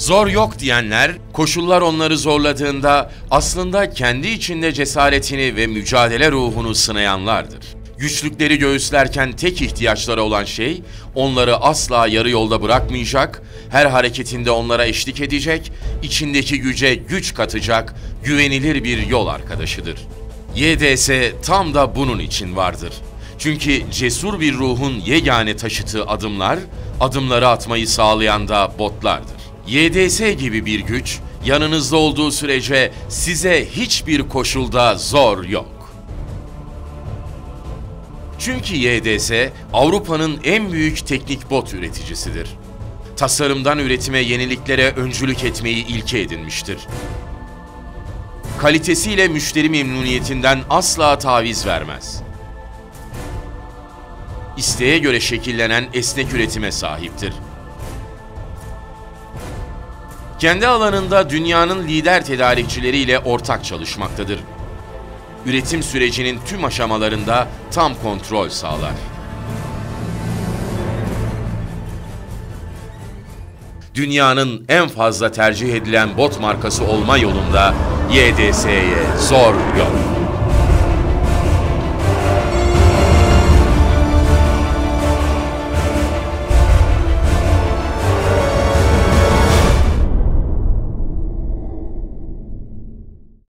Zor yok diyenler, koşullar onları zorladığında aslında kendi içinde cesaretini ve mücadele ruhunu sınayanlardır. Güçlükleri göğüslerken tek ihtiyaçları olan şey, onları asla yarı yolda bırakmayacak, her hareketinde onlara eşlik edecek, içindeki güce güç katacak, güvenilir bir yol arkadaşıdır. YDS tam da bunun için vardır. Çünkü cesur bir ruhun yegane taşıtığı adımlar, adımları atmayı sağlayan da botlardır. YDS gibi bir güç, yanınızda olduğu sürece size hiçbir koşulda zor yok. Çünkü YDS, Avrupa'nın en büyük teknik bot üreticisidir. Tasarımdan üretime yeniliklere öncülük etmeyi ilke edinmiştir. Kalitesiyle müşteri memnuniyetinden asla taviz vermez. İsteğe göre şekillenen esnek üretime sahiptir. Kendi alanında dünyanın lider tedarikçileriyle ortak çalışmaktadır. Üretim sürecinin tüm aşamalarında tam kontrol sağlar. Dünyanın en fazla tercih edilen bot markası olma yolunda YDS'ye zor yok.